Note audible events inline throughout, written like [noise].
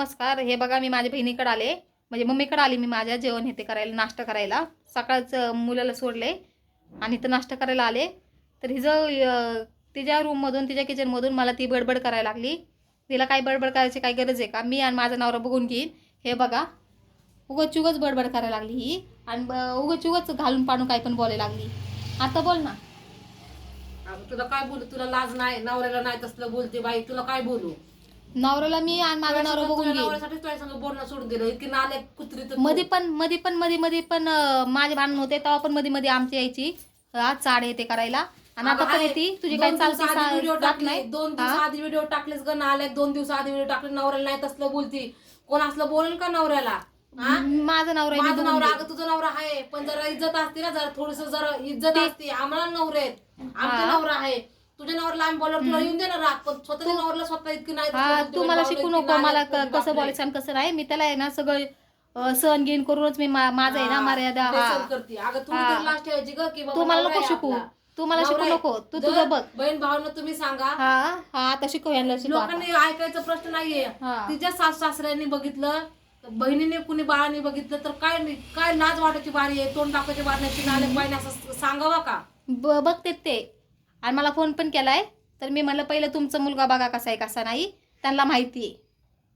नमस्कार. हे बघा मी माझ्या बहिणीकडे आले. म्हणजे मम्मीकडे आली मी माझ्या जेवण हे ते करायला नाश्ता करायला. सकाळचं मुलाला सोडले आणि तर नाश्ता करायला आले. तर हिजं तिच्या रूममधून तिच्या किचनमधून मला ती बडबड करायला लागली. तिला काही बडबड करायची काही गरज आहे का? मी आणि माझा नवरा बघून घेईन. हे बघा उगच चुगच बडबड करायला लागली ही. आणि ब- उगच चुगच घालून पाडून काही पण बोलायला लागली. आता बोल ना. तुला काय बोलू? तुला लाज नाही नवऱ्याला नाही तसलं बोलते बाई. तुला काय बोलू? नवऱ्याला मी आणि माझा नवरा बघून तुझ्या घेईन नवऱ्यासाठी तुझ्या संग बोलणं सोडून दिलं. इतकी नाले कुत्री तर तू. मध्ये पण मध्ये पण मध्ये मध्ये पण अं, माझे भांडण होते तेव्हा पण मध्ये मध्ये आमची यायची. आज चाड येते करायला. आणि आता पण. येते. तुझी दोन काही चालते जात नाही. दोन दिवस हा? आधी व्हिडिओ टाकलेस ग नाले. दोन दिवस आधी व्हिडिओ टाकले. नवऱ्याला नाही तसलं बोलती. कोण असलं बोलेल का नवऱ्याला? हा? माझा नवरा आहे, मी माझा बघून नवरा घेईन. अगं तुझा नवरा आहे. पण जरा इज्जत असते ना जरा थोडस जरा इज्जत असते. आम्हाला नवरे आहेत. आमचा हा. नवरा आहे. तुझ्या नवऱ्याला आम्ही तुला येऊन दे ना राग पण स्वतःच्या नवऱ्याला स्वतः इतकी नाही हा तू मला शिकू नको मला क- कसं. बोलायचं आणि कसं नाही? मी त्याला आहे ना सगळं अं, सहन घेईन करूनच मी मा- माझं आहे ना मर्यादा हा. करते. अगं तुम्ही हा. तर लास्ट ठेवायची ग की बाबा तू मला नवरा नको आहे शिकू आपला. तू मला शिकू नवरा आहे. नको. तू जर तुझं बघ. बहीण भावानं तुम्ही सांगा. हा हा आता शिकव यांना शिकव आता. लोकांनी ऐकायचा प्रश्न नाहीये. हा. तिच्या सास सासऱ्यांनी बघितलं बहिणीने कुणी बाळाने बघितलं तर काय नाही काय लाज वाटायची बारी आहे तोंड टाकायची बारी नाही ती नाले बाईने असं सांगावा का? ब- बघते ते. आणि मला फोन पण केलाय. तर मी म्हणलं पहिलं तुमचा मुलगा बघा कसा आहे कसा नाही. त्यांना माहिती आहे.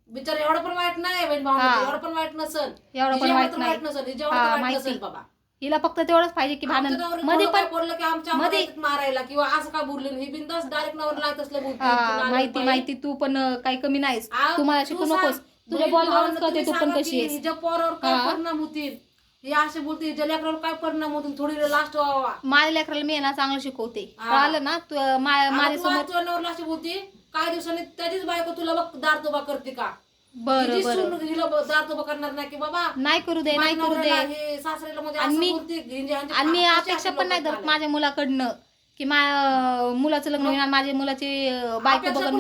बिचार एवढं पण वाईट नाही बहीण हा. एवढं पण वाईट नसल. एवढं पण वाईट नाही. नसल. हा, तर वाईट माहिती. नसेल बाबा. हिला फक्त तेवढंच पाहिजे की भांडण आमच्या नवऱ्याला मध्ये पण काय बोललं की आमच्या मध्ये- मारायला किंवा असं का बोलले ही बिंदास डायरेक्ट नवऱ्याला नाही तसलं बोलते हा माहिती. माहिती. तू पण अं, काही कमी नाहीस. आ, तू मला तू शिकू सांग, नकोस. तुझ्या बहीण बोलण्यावरून भावानं कळते तुम्ही तू पण सांगा कशी की आहेस. हिच्या पोरावर काय हा. परिणाम होतील? हे असे बोलते हिच्या लेकरावर काय परिणाम होतील थोडी लास्ट व्हावा. माझ्या लेकराला मी आहे ना चांगलं शिकवते. हा. कळालं ना? तू अं, मा- माझ्यासमोर अशी बोलती काही दिवसांनी त्याचीच बायको तुला बघ दारतोबा करते का? बरं हिची बरं. सून हिला ब- दारतोबा करणार नाही की बाबा नाही करू दे नाही माझ्या करू दे हे सासऱ्याला मध्ये आणि असं मी- बोलते, हिंजे- हिंजे आणि मी अपेक्षा पण नाही धरत माझ्या मुलाकडनं. की माझ्या मुलाचं लग्न होईल माझ्या मुलाची बायको बघन?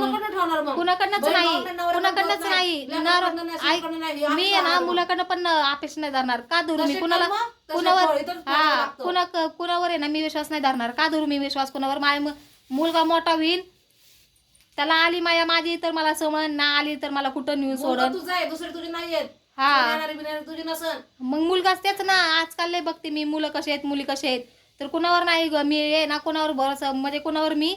कुणाकडनंच नाही. कुणाकडनंच नाही. मी आहे ना. मुलाकडनं पण अपेक्षा नाही धरणार. का धरू मी? कुणाला कुणावर हा. कुणा कुणावर आहे ना मी विश्वास नाही धरणार. का धरू मी विश्वास कुणावर? माझ्या मु- मुलगा मोठा होईल त्याला आली माया माझी तर मला समन ना आली तर मला कुठं नेऊन तुझा आहे दुसरी तुझी नाही आहेत. हा. तुझी नसन. मग मुलगाच तेच ना. आजकाल लय बघते मी मुलं कसे आहेत मुली कसे आहेत. तर कुणावर नाही ग मी आहे ना कुणावर भरोसा म्हणजे कुणावर मी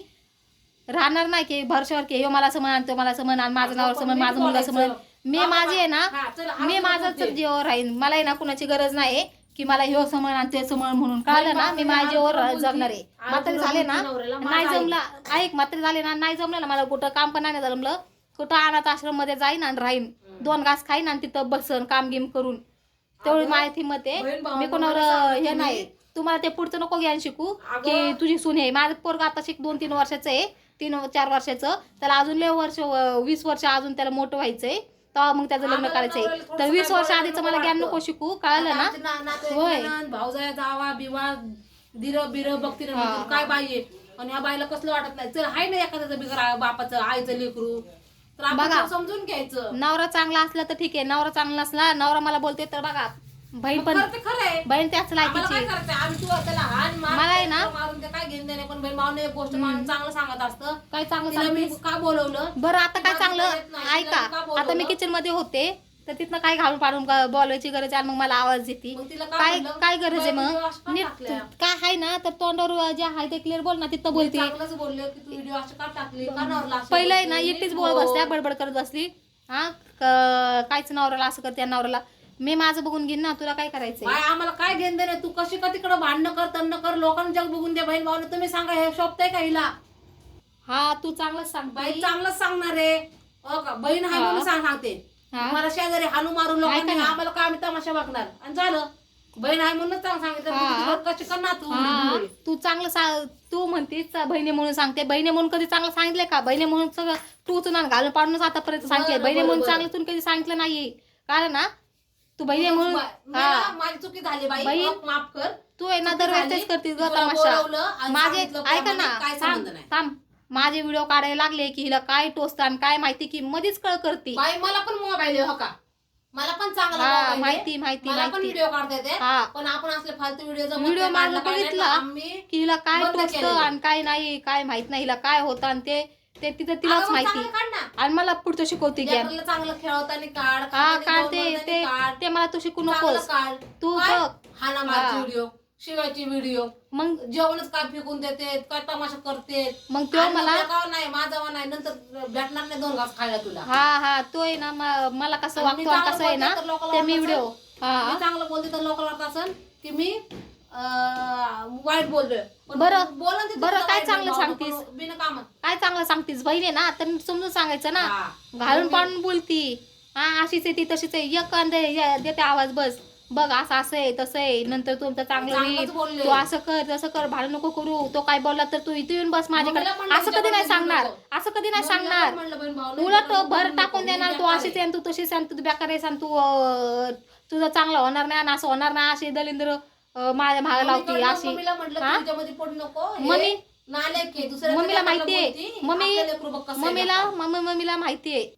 राहणार नाही की भरशावर की ह्यो मला समन आणि तो मला समन आणि माझं नाव समन माझा मुलगा समन मी माझी आहे ना हा, मी माझाच. जीवावर राहीन. मला आहे ना कुणाची गरज नाही की मला ह्यो समन आणि ते समन म्हणून. कळलं ना मी माझ्या जीवावर जगणार आहे. तुला झाले ना नाही जमला. ऐक म्हातारी झाले ना नाही जमलं ना मला कुठं काम पण नाही जमलं. कुठं अनाथ आश्रममध्ये जाईन आणि राहीन. दोन घास खाईन आणि तिथं बसन काम गिम करून. तेवढी बहीण भावांना मी कोणावर हे. नाही. तुम्हाला ते पुढचं नको ज्ञान शिकू. की तुझी सून आहे. माझं पोरग आता शिक दोन तीन वर्षाचं आहे. तीन चार वर्षाचं. त्याला अजून लय वर्ष वीस वर्ष अजून त्याला मोठं व्हायचंय. तेव्हा मग त्याचं लग्न करायचंय. तर वीस वर्ष आधीचं मला ज्ञान नको. शिकू. कळलं ना? होय. भावजाया जावा बिवा दिर बिर बघती काय बाई आहे? आणि ह्या बाईला कसलं वाटत नाही. चल हाय ना एखाद्याचं बिगर आहे, बापाचं आईचं लेकरू. तर बघा. समजून घ्यायचं. नवरा चांगला असला तर ठीक आहे. नवरा चांगला नसला नवरा मला बोलते तर बघा. बहीण पण खरं ते खरं आहे. बहीण त्याच आम्हाला काय लायकीची करायचं आम्ही तू त्याला हाण मार मला आहे ना- मारून ते काय घेऊन देणे पण एक गोष्ट माणूस चांगलं सांगत असतं. काय चांगलं तिला मी सांगतेस? का बोलवलं? बरं आता काय माझं चांगलं. तिला मी का ऐका बोलवलं? आता मी किचनमध्ये होते तर तिथनं काय घालून पाडून का बोलायची गरज आहे? आणि मग मला आवाज येते मग तिला काय काय गरज आहे बाई, मग? नीट टाकल्या? काय आहे ना तर तोंडावर जे आहे ते क्लिअर बोल ना तिथं मी बोलते चांगलंच बोलले की तू व्हिडिओ असं का टाकली? का नवरला असं पहिलं आहे ना? एकटीच बोलत बोल. बसत्या बडबड करत बसली हा? क- काहीच नवऱ्याला असं करते नवऱ्याला. मी माझं बघून घेईन ना तुला काय करायचंय? बाय आम्हाला काय घेऊन देणे? तू कशी का तिकडं भांडणं कर तन्न कर? लोकांना जग बघून दे बहीण भावाने तुम्ही सांगा हे शोभतंय का हिला? हा तू चांगलंच सांग बाई. चांगलंच सांगणार आहे. हो का बहीण हा. म्हणून सांग सांगते. हा. मला शेजारी हाणू मारून लोकांनी ऐका ना. आम्हाला काय आम्ही तमाशा बघणार? आणि झालं. बहीण आहे म्हणून चांग सांगितलं. हा. तू तिकडं कशी करणार तू? हा, तू चांगलं सा- तू म्हणतीस बहिणी म्हणून सांगते. बहिणी म्हणून कधी चांगलं सांगितलंय का? बहिणी म्हणून सगळं टूचून आणि घालून पाडूनच आतापर्यंत सांगितलंय. बहिणी म्हणून. चांगलं तू कधी सांगितलं नाहीये. कारण ना तू बहिणी म्हणून हा. माझी चुकी झाली बाई. बहीण- माफ- कर. तू आहे ना चुकी दरवेळेस झाली. तेच करतीस ग तुला तमाशा. बोलवलं आणि माझे सांगितलं ऐका ना काय थांब नाही. थांब. माझे व्हिडिओ काढायला लागले की हिला काय टोचतं आणि काय माहिती की मध्येच कळ करते. बाई मला पण मोबाईल आहे हो का? मला पण चांगला हा mobile आहे. माहिती माहिती मला पण माहिती. व्हिडिओ काढता येते. हा. पण आपण असले फालतू व्हिडिओ व्हिडिओ बघितला आम्ही की हिला काय बंद टोचतं. आणि काय नाही काय माहीत नाही हिला काय होतं आणि ते ते तिथं तिलाच अगं, माहिती. चांगलं काढ ना. आणि मला पुढचं शिकवते लेकराला चांगलं खेळवताना काढ हा खाताना काढ गोड ते बोलताना ते काढ. ते मला तू शिकू चांगलं नकोस. काढ. तू काय? बघ. हाना मारची हा. व्हिडिओ शिवायची व्हिडिओ मग? जेवणच काय फेकून देते काय तमाशा करते मग तो मला नाही माझा नाही नंतर भेटणार नाही दोन घास खायला तुला. हा हा तो आहे ना म- मला कसं आणि मी वागतो आणि चांगलं कसं आहे ना बोलते तर लोकांना ते मी वाटत व्हिडिओ हा. मी चांगलं बोलते तर लोक वाटत असेल की मी वाईट बोललोय. पण बरं, बोला बरं, काय वाईट चांगलं सांगतीस? काय चांगलं सांगतीस? बहीण आहे ना तर समजून सांगायचं ना. हा. घालून पाडून बोलती. हा अशीच आहे ती तशीच आहे. एक कांदे ये- देते आवाज बस. बघ असं असं आहे तसं आहे. नंतर तुमचं चांगलं चांगलंच होईल. बोलले. तू असं कर तसं कर भाडू नको करू. तो काय बोलला तर तू इथे येऊन बस माझ्याकडे. मम्मीला म्हणलं असं कधी नाही तुझ्याकडे सांगणार. बोलू असं कधी नाही मम्मीला सांगणार. म्हणलं बहीण उलट भर टाकून देणार. तू बेकार अशीच आहे. आहे तू तशीच आहे तू बेकार आहेस आणि तू अं, तुझं चांगलं होणार नाही आणि असं होणार नाही. अशी दलिंद्र माझ्या भागा लावती अशी. मम्मीला मम्मी- माहितीये. मम्मी मम्मीला मम्मी मम्मीला माहितीये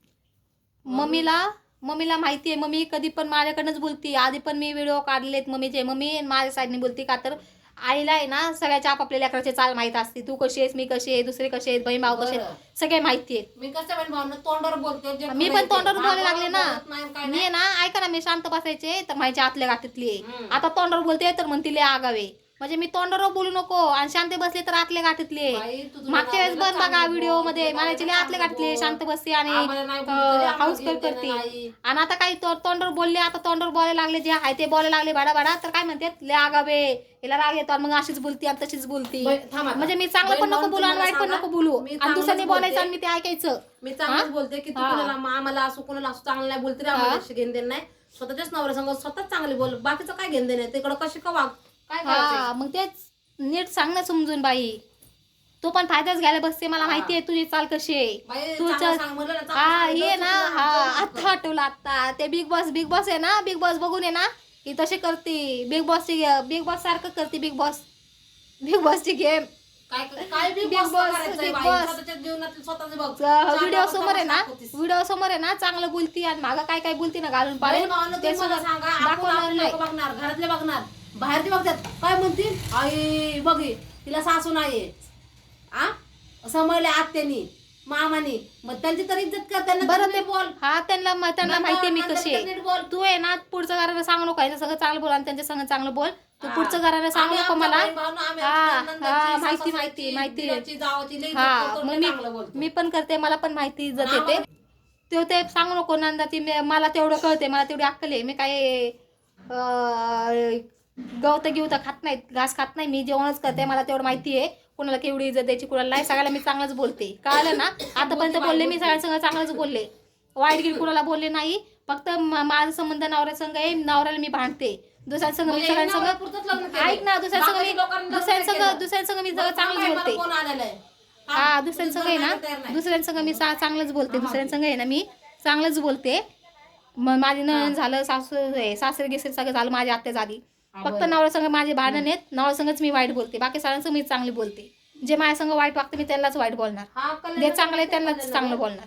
मम्मीला मम्मीला माहितीये मम्मी कधी पण माझ्याकडनंच बोलती. आधी पण मी व्हिडिओ काढलेत मम्मीचे. मम्मी माझ्या साईडने बोलती का तर आईला आहे ना सगळ्याच्या आपापल्या लेकराचे चाल माहीत असते तू कशी आहेस मी कशी आहे दुसरे कसे आहेत बहीण भाऊ कसे आहेत सगळे माहिती आहेत मी कसं बहीण भाऊ तोंडावर बोलते जे मी पण. तोंडावर बोलायला लागले ना. मी आहे. ना ऐका ना मी शांत बसायचे तर माझ्या आतल्या गाठीतली आहे. आता तोंडावर बोलते तर म्हणतील आगावे म्हणजे मी तोंडावर बोलू नको. आणि शांत बसले तर आतल्या गाठीतली. मागच्या वेळेस बघ बघा व्हिडिओमध्ये. म्हणायचे गाठली बोल. शांत बसते आणि हाऊस करते. आणि आता काही तो- तोंडावर बोलले आता तोंडावर बोलायला लागले जे आहे ते बोलायला लागले भाडा भाडा. तर काय म्हणतात ले आगावे. हिला राग येतो मग अशीच बोलती आणि तशीच बोलती. म्हणजे मी चांगलं पण नको बोलू आणि वाईट पण नको बोलू. आणि दुसऱ्याने बोलायचं. आणि मी ते ऐकायचं. मी चांगलंच बोलते की आम्हाला असं कुणाला असं चांगलं नाही बोलते घेऊन देणं नाही. स्वतःच्याच नवऱ्या संग स्वतःच चांगली बोल. बाकीचं काय घेऊन देणं तिकडं कशी का वाग काय हा मग तेच नीट सांग ना समजून बाई. तो पण फायदाच घ्यायला बसते मला माहिती आहे तुझी चाल कशी आहे. बाई, तू चांगलं चल- सांग म्हणलं ना, चांगलं हा सांगितलं, हे ना हा आठवलं आता ते बिग बॉस बिग बॉस आहे ना बिग बॉस बघून आहे ना ही तशी करते. बिग बॉसची बिग बॉस सारखं करते बिग बॉस बिग बॉसची गेम काय काय बी Big boss Boss, करायचंय Big बाई, Boss. स्वतःच्या जीवनातील स्वतःच बघ. चार व्हिडिओ समोर आहे ना दाखवतीस. व्हिडिओ समोर आहे ना चांगलं बोलती आणि मागं काय काय बोलती ना घालून बाई, पाडून भावानं ते तुम्ही मला सगळं सांगा. आपण दाखवणार आपले नाही. लोक बघणार घरातले बघणार. बाहेरचे बघतात. काय म्हणतील आई बघी तिला सासू नाहीये. आ? समजले आत्यानी मामानी. मग त्यांची तर इज्जत कर त्यांना बरं ते बोल. हा त्यांना त्यांना माहिती मी कशी आहे. बोल. तू आहे ना पुढचं घराला सांगू नको सगळं चांगलं बोल आणि त्यांच्या संग चांगलं बोल. तू. पुढचं घराला सांगू नको मला. हा, माहिती, माहिती, माहिती. हा मग मी. मी पण करते मला पण माहिती इज्जत येते. तो ते सांगू नको नंदा ती मला तेवढं कळते मला तेवढी अक्कल आहे. मी काय गवत गिवत खात नाहीत घास खात नाही मी जेवणच करते मला तेवढं माहिती आहे. कोणाला केवढी इज्जत द्यायची कोणाला नाही सगळ्याला मी चांगलंच बोलते. कळलं ना? [laughs] आतापर्यंत बोलले मी सगळ्यांसंग चांगलंच बोलले. वाईट गिर कुणाला बोलले नाही. फक्त माझा संबंध नवऱ्या संघ आहे नवऱ्याला मी भांडते. दुसऱ्यांसंग मी म्हणजे सगळ्यांसंग. ऐक ना दुसऱ्यांसंग मी दुसऱ्यांसंग. दुसऱ्यांसंग मी सगळं चांगलंच बोलते. हा दुसऱ्यांसंग आहे ना. दुसऱ्यांसंग मी चांगलंच बोलते दुसऱ्यांसंग आहे ना मी चांगलंच बोलते. मग माझी नणंद झालं सासू सासरे गिसरे सगळं झालं माझ्या आत्या झाली फक्त. नवऱ्यासंग माझे भांडण आहेत नवऱ्यासंगच मी वाईट बोलते बाकी सगळ्यांसंग मी चांगली बोलते. जे माझ्या संग वाईट वागते मी त्यांनाच वाईट बोलणार. जे चांगलं आहे त्यांनाच चांगलं बोलणार.